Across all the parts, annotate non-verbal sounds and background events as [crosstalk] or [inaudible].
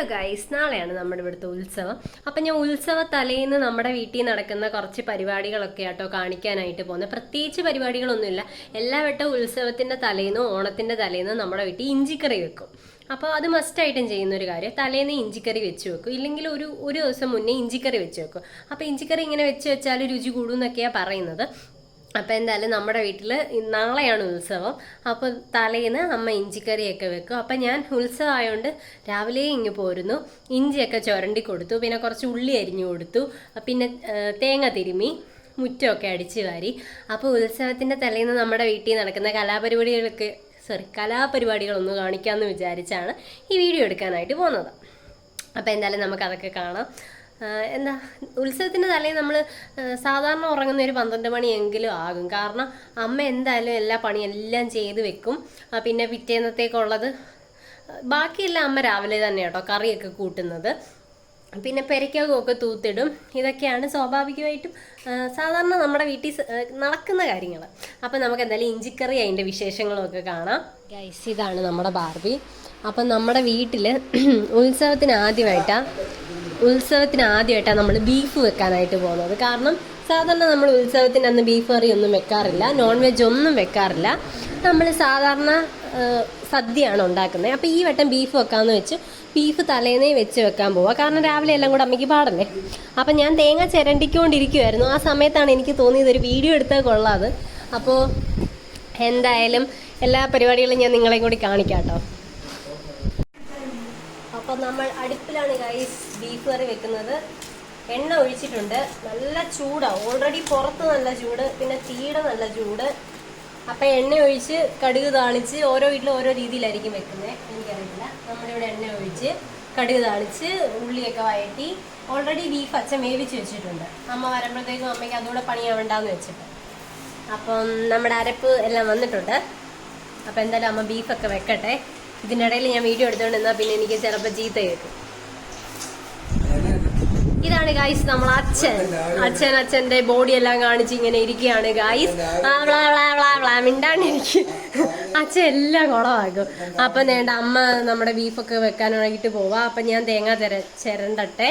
Hello guys നാളെയാണ് നമ്മുടെ ഇവിടുത്തെ ഉത്സവം. അപ്പം ഞാൻ ഉത്സവ തലേന്ന് നമ്മുടെ വീട്ടിൽ നടക്കുന്ന കുറച്ച് പരിപാടികളൊക്കെ ആട്ടോ കാണിക്കാനായിട്ട് പോകുന്നത് പ്രത്യേകിച്ച് പരിപാടികളൊന്നുമില്ല. എല്ലാ വട്ട ഉത്സവത്തിന്റെ തലേന്നും ഓണത്തിന്റെ തലേന്നും നമ്മുടെ വീട്ടിൽ ഇഞ്ചിക്കറി വെക്കും. അപ്പോൾ അത് മസ്റ്റായിട്ടും ചെയ്യുന്ന ഒരു കാര്യം തലേന്ന് ഇഞ്ചിക്കറി വെച്ച് വെക്കും. ഇല്ലെങ്കിൽ ഒരു ഒരു ദിവസം മുന്നേ ഇഞ്ചിക്കറി വെച്ച് വെക്കും. അപ്പോൾ ഇഞ്ചിക്കറി ഇങ്ങനെ വെച്ച് വെച്ചാൽ രുചി കൂടും എന്നൊക്കെയാണ് പറയുന്നത്. അപ്പോൾ എന്തായാലും നമ്മുടെ വീട്ടിൽ നാളെയാണ് ഉത്സവം. അപ്പോൾ തലേന്ന് അമ്മ ഇഞ്ചിക്കറിയൊക്കെ വെക്കും. അപ്പം ഞാൻ ഉത്സവം ആയതുകൊണ്ട് രാവിലെ ഇങ്ങ് പോരുന്നു. ഇഞ്ചിയൊക്കെ ചുരണ്ടി കൊടുത്തു. പിന്നെ കുറച്ച് ഉള്ളി അരിഞ്ഞു കൊടുത്തു. പിന്നെ തേങ്ങ തിരുമി മുറ്റമൊക്കെ അടിച്ച് വാരി. അപ്പോൾ ഉത്സവത്തിന്റെ തലേന്ന് നമ്മുടെ വീട്ടിൽ നടക്കുന്ന കലാപരിപാടികൾക്ക് സോറി കലാപരിപാടികളൊന്നും കാണിക്കാമെന്ന് വിചാരിച്ചാണ് ഈ വീഡിയോ എടുക്കാനായിട്ട് പോകുന്നത് അപ്പോൾ എന്തായാലും നമുക്കതൊക്കെ കാണാം. എന്താ ഉത്സവത്തിന്റെ തലേ നമ്മൾ സാധാരണ ഉറങ്ങുന്ന ഒരു പന്ത്രണ്ട് മണിയെങ്കിലും ആകും. കാരണം അമ്മ എന്തായാലും എല്ലാ പണിയെല്ലാം ചെയ്ത് വെക്കും. പിന്നെ പിറ്റേന്നത്തേക്കുള്ളത് ബാക്കിയെല്ലാം അമ്മ രാവിലെ തന്നെ കേട്ടോ കറിയൊക്കെ കൂട്ടുന്നത്. പിന്നെ പെരയ്ക്കകമൊക്കെ തൂത്തിടും. ഇതൊക്കെയാണ് സ്വാഭാവികമായിട്ടും സാധാരണ നമ്മുടെ വീട്ടിൽ നടക്കുന്ന കാര്യങ്ങൾ അപ്പം നമുക്ക് എന്തായാലും ഇഞ്ചിക്കറി അതിന്റെ വിശേഷങ്ങളൊക്കെ കാണാം. ഗൈസ് ഇതാണ് നമ്മുടെ ബാർബി അപ്പം നമ്മുടെ വീട്ടിൽ ഉത്സവത്തിന് ആദ്യമായിട്ടാണ് ഉത്സവത്തിന് ആദ്യമായിട്ടാണ് നമ്മൾ ബീഫ് വെക്കാനായിട്ട് പോകുന്നത്. കാരണം സാധാരണ നമ്മൾ ഉത്സവത്തിന് അന്ന് ബീഫ് കറി ഒന്നും വെക്കാറില്ല നോൺ വെജ് ഒന്നും വെക്കാറില്ല. നമ്മൾ സാധാരണ സദ്യയാണ് ഉണ്ടാക്കുന്നത്. അപ്പോൾ ഈ വട്ടം ബീഫ് വെക്കാമെന്ന് വെച്ച് ബീഫ് തലേന്നേ വെച്ച് വെക്കാൻ പോവുക കാരണം രാവിലെ എല്ലാം കൂടെ അമ്മയ്ക്ക് പാടല്ലേ. അപ്പം ഞാൻ തേങ്ങ ചിരണ്ടിക്കൊണ്ടിരിക്കുമായിരുന്നു ആ സമയത്താണ് എനിക്ക് തോന്നിയത് ഒരു വീഡിയോ എടുത്താൽ കൊള്ളാതെ അപ്പോൾ എന്തായാലും എല്ലാ പരിപാടികളും ഞാൻ നിങ്ങളെയും കൂടി കാണിക്കാം കേട്ടോ. അപ്പം നമ്മൾ അടുപ്പിലാണ് ഗൈസ് ബീഫ് കറി വെക്കുന്നത്. എണ്ണ ഒഴിച്ചിട്ടുണ്ട്. നല്ല ചൂടാണ് ഓൾറെഡി പുറത്ത് നല്ല ചൂട് പിന്നെ തീയുടെ നല്ല ചൂട്. അപ്പം എണ്ണ ഒഴിച്ച് കടുക് താളിച്ച് ഓരോ വീട്ടിലും ഓരോ രീതിയിലായിരിക്കും വെക്കുന്നത്. എനിക്കറിയില്ല നമ്മളിവിടെ എണ്ണ ഒഴിച്ച് കടുക് താളിച്ച് ഉള്ളിയൊക്കെ വഴറ്റി ഓൾറെഡി ബീഫ് അച്ഛൻ വേവിച്ച് വെച്ചിട്ടുണ്ട്. അമ്മ വരുമ്പോഴത്തേക്കും അമ്മയ്ക്ക് അതുകൂടെ പണിയാവണ്ടെന്ന് വെച്ചിട്ട്. അപ്പം നമ്മുടെ അരപ്പ് എല്ലാം വന്നിട്ടുണ്ട്. അപ്പം എന്തായാലും അമ്മ ബീഫൊക്കെ വെക്കട്ടെ. ഇതിനിടയിൽ ഞാൻ വീഡിയോ എടുത്തോണ്ട് നിന്നാ പിന്നെ എനിക്ക് ചിലപ്പോൾ ചീത്ത കേൾക്കും. ഇതാണ് ഗായ്സ് നമ്മൾ അച്ഛൻ. അച്ഛൻ അച്ഛന്റെ ബോഡി എല്ലാം കാണിച്ച് ഇങ്ങനെ ഇരിക്കുകയാണ് ഗായ്സ് മിണ്ടാണ്ടിരിക്കും അച്ഛൻ എല്ലാം കുളമാക്കും അപ്പം വേണ്ട അമ്മ നമ്മുടെ ബീഫൊക്കെ വെക്കാൻ വേണ്ടിട്ട് പോവാ. അപ്പം ഞാൻ തേങ്ങ തിര ചിരണ്ടട്ടെ.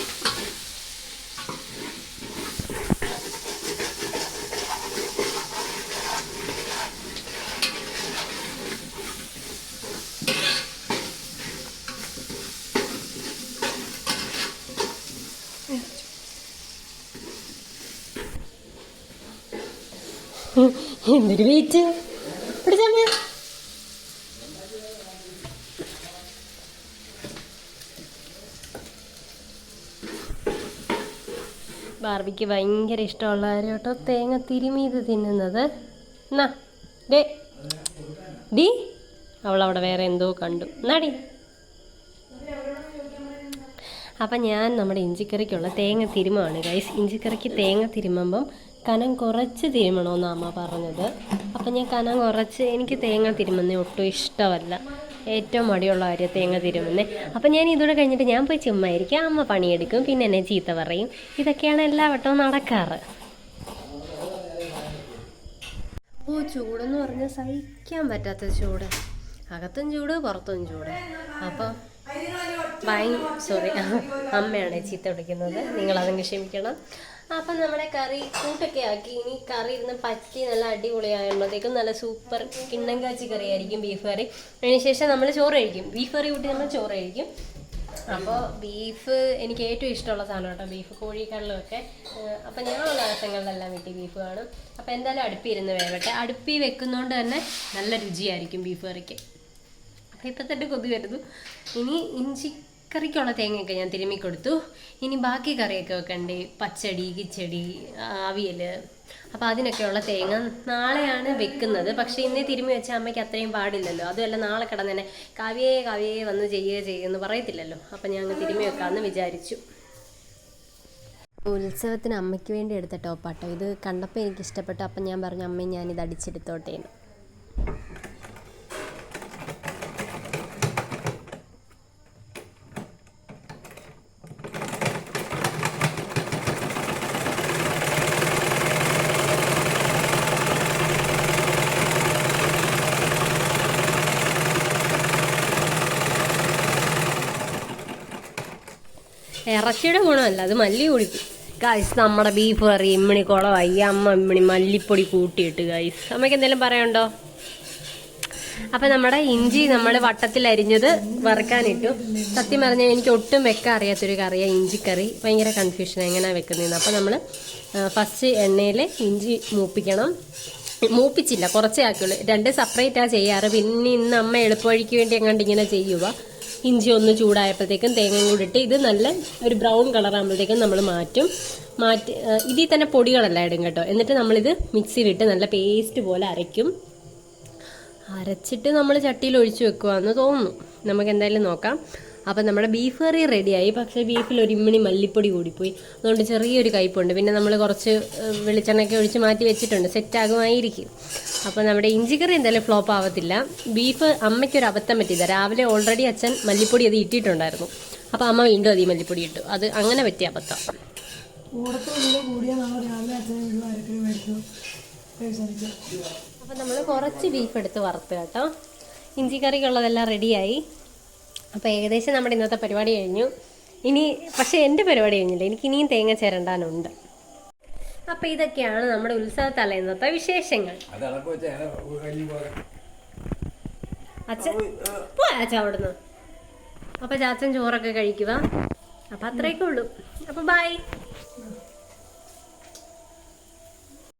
എന്തൊരു വെയിറ്റ് പിടിച്ചമ്മ ബാർബിക്ക് ഭയങ്കര ഇഷ്ടമുള്ള കാര്യം കേട്ടോ തേങ്ങ തിരുമീത് തിന്നുന്നത്. എന്നാ ഡേ ഡി അവളവിടെ വേറെ എന്തോ കണ്ടു. എന്നാടി അപ്പം ഞാൻ നമ്മുടെ ഇഞ്ചിക്കറിക്കുള്ള തേങ്ങ തിരുമാണ് ഗൈസ് ഇഞ്ചിക്കറിക്ക് തേങ്ങ തിരുമ്പം കനം കുറച്ച് തിരുമണമെന്ന് അമ്മ പറഞ്ഞത്. അപ്പം ഞാൻ കനം കുറച്ച് എനിക്ക് തേങ്ങ തിരുമുന്നത് ഒട്ടും ഇഷ്ടമല്ല. ഏറ്റവും മടിയുള്ള കാര്യം തേങ്ങ തിരുമുന്നേ. അപ്പം ഞാൻ ഇതോടെ കഴിഞ്ഞിട്ട് ഞാൻ പോയി ചുമ്മായിരിക്കും അമ്മ പണിയെടുക്കും. പിന്നെ എന്നെ ചീത്ത പറയും. ഇതൊക്കെയാണ് എല്ലാ വട്ടവും നടക്കാറ്. ഓ ചൂടെന്ന് പറഞ്ഞാൽ സഹിക്കാൻ പറ്റാത്ത ചൂട്. അകത്തും ചൂട് പുറത്തും ചൂട്. അപ്പം ഭയ സോറി [laughs] അമ്മയാണ് ചീത്ത വിളിക്കുന്നത്. നിങ്ങൾ അതങ്ങ് ക്ഷമിക്കണം. അപ്പം നമ്മുടെ കറി കൂട്ടൊക്കെ ആക്കി. ഇനി കറി ഇരുന്ന് പറ്റി നല്ല അടിപൊളിയാകുമ്പോഴത്തേക്കും നല്ല സൂപ്പർ കിണ്ണം കാച്ചി കറി ആയിരിക്കും ബീഫ് കറി അതിനുശേഷം നമ്മൾ ചോറ് കഴിക്കും. ബീഫ് കറി കൂട്ടി നമ്മൾ ചോറ് കഴിക്കും. അപ്പോൾ ബീഫ് എനിക്ക് ഏറ്റവും ഇഷ്ടമുള്ള സാധനം കേട്ടോ ബീഫ് കോഴിക്കടലൊക്കെ അപ്പം ഞാനുള്ള ദിവസങ്ങളിലെല്ലാം വീട്ടിൽ ബീഫ് കാണും. അപ്പോൾ എന്തായാലും അടുപ്പിരുന്ന് വേവട്ടെ. അടുപ്പി വെക്കുന്നതുകൊണ്ട് തന്നെ നല്ല രുചിയായിരിക്കും ബീഫ് കറിക്ക് അപ്പം ഇപ്പം തന്നെ കൊതി വരുന്നു. ഇനി ഇഞ്ചിക്കറിക്കുള്ള തേങ്ങയൊക്കെ ഞാൻ തിരുമ്മി കൊടുത്തു. ഇനി ബാക്കി കറിയൊക്കെ വെക്കണ്ടേ? പച്ചടി കിച്ചടി അവിയൽ അപ്പോൾ അതിനൊക്കെയുള്ള തേങ്ങ നാളെയാണ് വെക്കുന്നത്. പക്ഷേ ഇന്നേ തിരുമ്മി വെച്ചാൽ അമ്മയ്ക്ക് അത്രയും പാടില്ലല്ലോ. അതുമല്ല നാളെ കിടന്ന് തന്നെ കാവ്യേ കാവ്യേ വന്ന് ചെയ്യേ ചെയ്യുമെന്ന് പറയത്തില്ലല്ലോ. അപ്പം അങ്ങ് തിരുമ്മി വെക്കാമെന്ന് വിചാരിച്ചു. ഉത്സവത്തിന് അമ്മയ്ക്ക് വേണ്ടി എടുത്ത ടോപ്പാട്ടോ. ഇത് കണ്ടപ്പോൾ എനിക്ക് ഇഷ്ടപ്പെട്ടു അപ്പം ഞാൻ പറഞ്ഞു അമ്മയും ഞാനിത് അടിച്ചെടുത്തോട്ടെ ഇറച്ചിയുടെ ഗുണമല്ല അത് മല്ലി കുടിക്കും. ഗൈസ് നമ്മുടെ ബീഫ് കറി ഇമ്മിണി കുളമായി അമ്മ ഇമ്മിണി മല്ലിപ്പൊടി കൂട്ടിയിട്ട് ഗൈസ് അമ്മയ്ക്ക് എന്തെങ്കിലും പറയണ്ടോ അപ്പൊ നമ്മുടെ ഇഞ്ചി നമ്മൾ വട്ടത്തിൽ അരിഞ്ഞത് വറുക്കാനിട്ടു. സത്യം പറഞ്ഞാൽ എനിക്ക് ഒട്ടും വെക്കാൻ അറിയാത്തൊരു കറിയാണ് ഇഞ്ചിക്കറി. ഭയങ്കര കൺഫ്യൂഷൻ എങ്ങനെയാണ് വെക്കുന്നതെന്ന് അപ്പൊ നമ്മൾ ഫസ്റ്റ് എണ്ണയിൽ ഇഞ്ചി മൂപ്പിക്കണം. മൂപ്പിച്ചില്ല കുറച്ചേ ആക്കുള്ളൂ. രണ്ട് സെപ്പറേറ്റാ ചെയ്യാറ്. പിന്നെ ഇന്ന് അമ്മ എളുപ്പവഴിക്ക് വേണ്ടി എങ്ങാണ്ട് ഇങ്ങനെ ചെയ്യുക ഇഞ്ചി ഒന്ന് ചൂടായപ്പോഴത്തേക്കും തേങ്ങയും കൂടി ഇട്ട് ഇത് നല്ല ഒരു ബ്രൗൺ കളർ ആകുമ്പോഴത്തേക്കും നമ്മൾ മാറ്റും. മാറ്റി ഇതിൽ തന്നെ പൊടികളല്ല ഇടും കേട്ടോ. എന്നിട്ട് നമ്മളിത് മിക്സിയിലിട്ട് നല്ല പേസ്റ്റ് പോലെ അരയ്ക്കും. അരച്ചിട്ട് നമ്മൾ ചട്ടിയിൽ ഒഴിച്ചു വെക്കുവാന്ന് തോന്നുന്നു. നമുക്ക് എന്തായാലും നോക്കാം. അപ്പം നമ്മുടെ ബീഫ് കറി റെഡിയായി പക്ഷേ ബീഫിൽ ഒരു ഇമ്മിണി മല്ലിപ്പൊടി കൂടിപ്പോയി. അതുകൊണ്ട് ചെറിയൊരു കയ്പുണ്ട്. പിന്നെ നമ്മൾ കുറച്ച് വെളിച്ചെണ്ണ വെളിച്ചെണ്ണയൊക്കെ ഒഴിച്ച് മാറ്റി വെച്ചിട്ടുണ്ട്. സെറ്റാകുമായിരിക്കും അപ്പോൾ നമ്മുടെ ഇഞ്ചിക്കറി എന്തായാലും ഫ്ലോപ്പ് ആവത്തില്ല. ബീഫ് അമ്മയ്ക്കൊരു അബദ്ധം പറ്റിയതാ. രാവിലെ ഓൾറെഡി അച്ഛൻ മല്ലിപ്പൊടി അത് ഇട്ടിട്ടുണ്ടായിരുന്നു. അപ്പോൾ അമ്മ വീണ്ടും അത് ഈ മല്ലിപ്പൊടി ഇട്ടു. അത് അങ്ങനെ പറ്റിയ അബദ്ധം. അപ്പം നമ്മൾ കുറച്ച് ബീഫ് എടുത്ത് വറുത്ത് കേട്ടോ. ഇഞ്ചിക്കറിക്കുള്ളതെല്ലാം റെഡിയായി അപ്പോൾ ഏകദേശം നമ്മുടെ ഇന്നത്തെ പരിപാടി കഴിഞ്ഞു. ഇനി പക്ഷേ എന്റെ പരിപാടി കഴിഞ്ഞില്ല. എനിക്ക് ഇനിയും തേങ്ങ ചേരണ്ടാനുണ്ട്. അപ്പോൾ ഇതൊക്കെയാണ് നമ്മുടെ ഉത്സവ തലേന്നത്തെ വിശേഷങ്ങൾ. അച്ഛൻ പോയാ അവിടുന്ന്. അപ്പോൾ ചാച്ചൻ ചോറൊക്കെ കഴിക്കുക അപ്പോൾ അത്രയൊക്കെ ഉള്ളൂ. അപ്പോൾ ബൈ